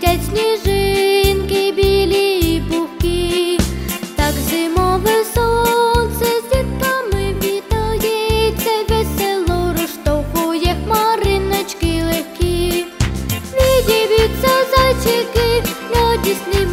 Світять сніжинки, білі і пухкі, так зимове сонце з дітками вітається, весело розштовхує хмариночки легкі, віддівіться зайчики, радісні.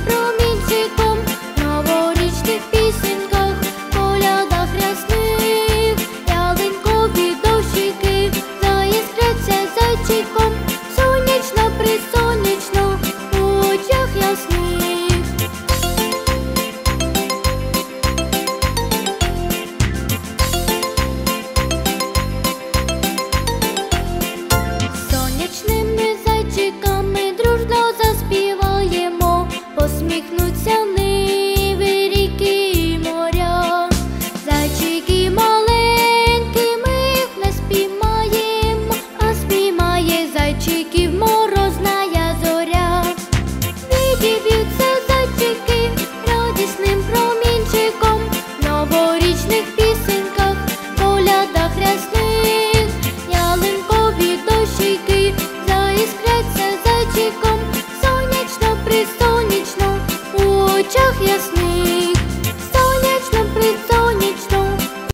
yes, me.